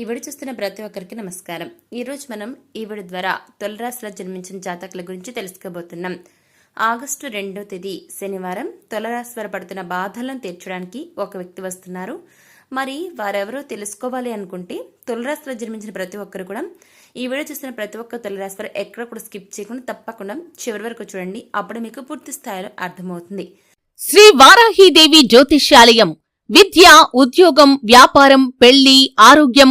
ఈ వీడియో చూస్తున్న ప్రతి ఒక్కరికి నమస్కారం. ఈరోజు మనం ఈ వీడియో ద్వారా తొలరాశిలో జన్మించిన జాతకుల గురించి తెలుసుకోబోతున్నాం. ఆగస్టు రెండో తేదీ శనివారం తొలరాశి వారు పడుతున్న బాధలను తీర్చడానికి ఒక వ్యక్తి వస్తున్నారు. మరి వారెవరో తెలుసుకోవాలి అనుకుంటే తొలరాశిలో జన్మించిన ప్రతి ఒక్కరు కూడా ఈ వీడియో చూస్తున్న ప్రతి ఒక్క తొలరాశి వారు ఎక్కడ కూడా స్కిప్ చేయకుండా తప్పకుండా చివరి వరకు చూడండి. అప్పుడు మీకు పూర్తి స్థాయిలో అర్థమవుతుంది. శ్రీ వారాహీదేవి జ్యోతిష్యాలయం. విద్య ఉద్యోగం వ్యాపారం పెళ్ళి ఆరోగ్యం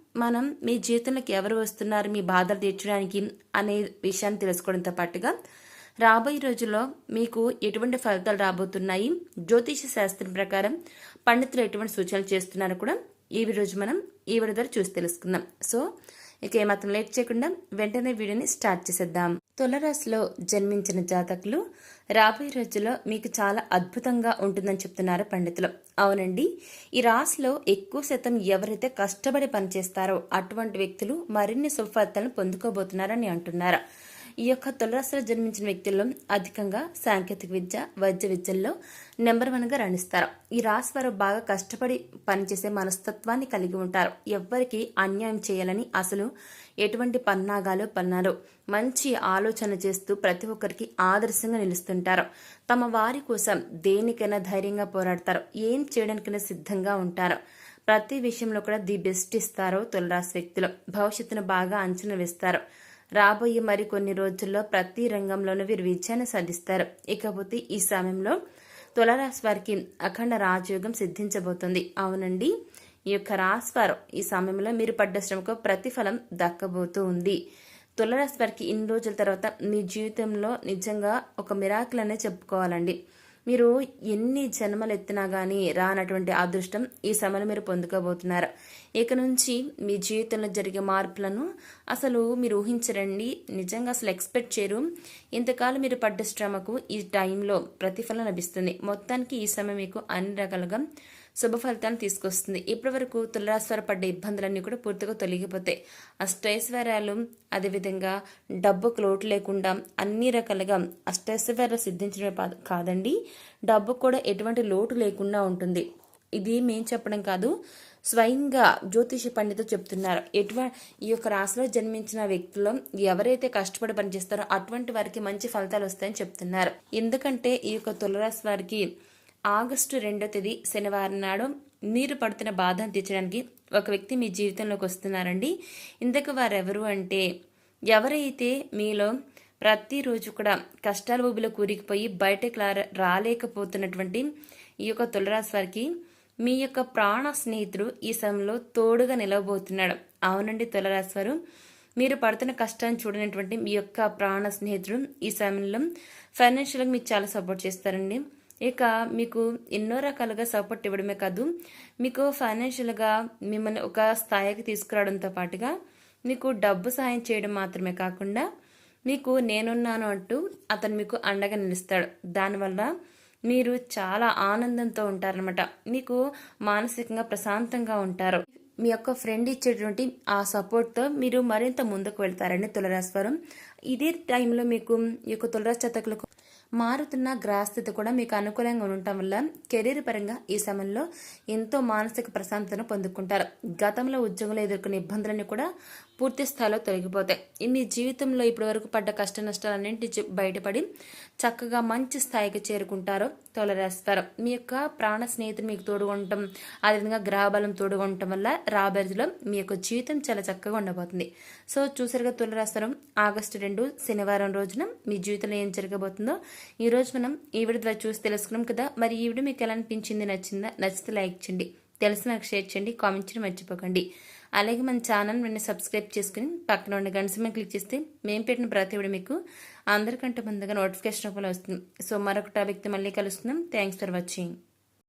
మనం మీ జీవితంలోకి ఎవరు వస్తున్నారు మీ బాధలు తీర్చడానికి అనే విషయాన్ని తెలుసుకోవడంతో పాటుగా రాబోయే రోజుల్లో మీకు ఎటువంటి ఫలితాలు రాబోతున్నాయి జ్యోతిష శాస్త్రం ప్రకారం పండితులు ఎటువంటి సూచనలు చేస్తున్నారో కూడా ఈ రోజు మనం ఈ వీడియో చూసి తెలుసుకుందాం. సో ఇక ఏమాత్రం లేట్ చేయకుండా వెంటనే వీడియోని స్టార్ట్ చేసేద్దాం. తులరాశిలో జన్మించిన జాతకులు రాబోయే రోజుల్లో మీకు చాలా అద్భుతంగా ఉంటుందని చెప్తున్నారు పండితులు. అవునండి ఈ రాశిలో ఎక్కువ శాతం ఎవరైతే కష్టపడి పనిచేస్తారో అటువంటి వ్యక్తులు మరిన్ని సుఫలితాలను పొందుకోబోతున్నారని అంటున్నారు. ఈ యొక్క తులరాశిలో జన్మించిన వ్యక్తుల్లో అధికంగా సాంకేతిక విద్య వైద్య విద్యల్లో నెంబర్ వన్గా రాణిస్తారు. ఈ రాశి వారు బాగా కష్టపడి పనిచేసే మనస్తత్వాన్ని కలిగి ఉంటారు. ఎవ్వరికి అన్యాయం చేయాలని అసలు ఎటువంటి పన్నాగాలు పన్నారు. మంచి ఆలోచన చేస్తూ ప్రతి ఒక్కరికి ఆదర్శంగా నిలుస్తుంటారు. తమ వారి కోసం దేనికైనా ధైర్యంగా పోరాడతారు. ఏం చేయడానికైనా సిద్ధంగా ఉంటారు. ప్రతి విషయంలో కూడా ది బెస్ట్ ఇస్తారో తులరాశి వ్యక్తులు. భవిష్యత్తును బాగా అంచనా వేస్తారు. రాబోయే మరికొన్ని రోజుల్లో ప్రతి రంగంలోనూ వీరు విజయాన్ని సాధిస్తారు. ఇకపోతే ఈ సమయంలో తులరాశి వారికి అఖండ రాజయోగం సిద్ధించబోతుంది. అవునండి ఈ యొక్క రాశివారు ఈ సమయంలో మీరు పడ్డ శ్రమకు ప్రతిఫలం దక్కబోతూ ఉంది. తులరాశి వారికి ఇన్ని రోజుల తర్వాత మీ జీవితంలో నిజంగా ఒక మిరాకిల్ అనే చెప్పుకోవాలండి. మీరు ఎన్ని జన్మలు ఎత్తినా కానీ రానటువంటి అదృష్టం ఈ సమయంలో మీరు పొందుకోబోతున్నారు. ఇక నుంచి మీ జీవితంలో జరిగే మార్పులను అసలు మీరు ఊహించరండి. నిజంగా అసలు ఎక్స్పెక్ట్ చేయరు. ఇంతకాలం మీరు పడ్డ శ్రమకు ఈ టైంలో ప్రతిఫలం లభిస్తుంది. మొత్తానికి ఈ సమయం మీకు అన్ని రకాలుగా శుభ ఫలితాన్ని తీసుకొస్తుంది. ఇప్పటి వరకు తులరాశివారు పడ్డ ఇబ్బందులన్నీ కూడా పూర్తిగా తొలగిపోతాయి. అష్టైశ్వర్యాలు అదేవిధంగా డబ్బుకు లోటు లేకుండా అన్ని రకాలుగా అష్టైశ్వర్యాలు సిద్ధించడమే కాదండి. డబ్బు కూడా ఎటువంటి లోటు లేకుండా ఉంటుంది. ఇది మేము చెప్పడం కాదు స్వయంగా జ్యోతిష పండితులు చెప్తున్నారు. ఎటువ ఈ యొక్క రాశిలో జన్మించిన వ్యక్తులు ఎవరైతే కష్టపడి పనిచేస్తారో అటువంటి వారికి మంచి ఫలితాలు వస్తాయని చెప్తున్నారు. ఎందుకంటే ఈ యొక్క తులరాశి వారికి ఆగస్టు రెండో తేదీ శనివారం నాడు మీరు పడుతున్న బాధను తీర్చడానికి ఒక వ్యక్తి మీ జీవితంలోకి వస్తున్నారండి. ఇంతకు వారెవరు అంటే ఎవరైతే మీలో ప్రతిరోజు కూడా కష్టాల ఊబిలో కూరికిపోయి బయటకు రా- రాలేకపోతున్నటువంటి ఈ యొక్క తులరాశి వారికి మీ యొక్క ప్రాణ స్నేహితుడు ఈ సమయంలో తోడుగా నిలవబోతున్నాడు. అవునండి తులరాశి వారు. మీరు పడుతున్న కష్టాన్ని చూడనటువంటి మీ యొక్క ప్రాణ స్నేహితుడు ఈ సమయంలో ఫైనాన్షియల్గా మీకు చాలా సపోర్ట్ చేస్తారండి. ఇక మీకు ఎన్నో రకాలుగా సపోర్ట్ ఇవ్వడమే కాదు మీకు ఫైనాన్షియల్గా మిమ్మల్ని ఒక స్థాయికి తీసుకురావడంతో పాటుగా మీకు డబ్బు సాయం చేయడం మాత్రమే కాకుండా మీకు నేనున్నాను అంటూ అతను మీకు అండగా నిలుస్తాడు. దానివల్ల మీరు చాలా ఆనందంతో ఉంటారనమాట మీకు మానసికంగా ప్రశాంతంగా ఉంటారు. మీ యొక్క ఫ్రెండ్ ఇచ్చేటువంటి ఆ సపోర్ట్తో మీరు మరింత ముందుకు వెళ్తారండి తులరాశ్వరం ఇదే టైంలో మీకు ఈ యొక్క తులరాశి జాతకులకు మారుతున్న గ్రహస్థితి కూడా మీకు అనుకూలంగా ఉండటం వల్ల కెరీర్ పరంగా ఈ సమయంలో ఎంతో మానసిక ప్రశాంతతను పొందుకుంటారు. గతంలో ఉద్యోగంలో ఎదుర్కొన్న ఇబ్బందులన్నీ కూడా పూర్తి స్థాయిలో తొలగిపోతాయి. మీ జీవితంలో ఇప్పటి వరకు పడ్డ కష్ట నష్టాలన్నింటి బయటపడి చక్కగా మంచి స్థాయికి చేరుకుంటారో తొలరేస్తారు. మీ యొక్క ప్రాణ స్నేహితులు మీకు తోడుగా ఉండటం అదేవిధంగా గ్రహబలం తోడుగా ఉండటం వల్ల రాబోయేలో మీ యొక్క జీవితం చాలా చక్కగా ఉండబోతుంది. సో చూసారుగా తులరాస్తారు ఆగస్టు రెండు శనివారం రోజున మీ జీవితంలో ఏం జరగబోతుందో ఈరోజు మనం ఈ వీడియో ద్వారా చూసి తెలుసుకున్నాం కదా. మరి ఈ వీడియో మీకు ఎలా అనిపించింది నచ్చిందా? నచ్చితే లైక్ చేయండి. తెలిసి నాకు షేర్ చేయండి. కామెంట్ చేయడం మర్చిపోకండి. అలాగే మన ఛానల్ వెంటనే సబ్స్క్రైబ్ చేసుకుని పక్కన ఉన్న గంట సమయం క్లిక్ చేస్తే మేము పెట్టిన ప్రతి వీడియో మీకు అందరికంటే ముందుగా నోటిఫికేషన్ రూపంలో వస్తుంది. సో మరొక టాపిక్తో మళ్ళీ కలుస్తున్నాం థ్యాంక్స్ ఫర్ వాచింగ్.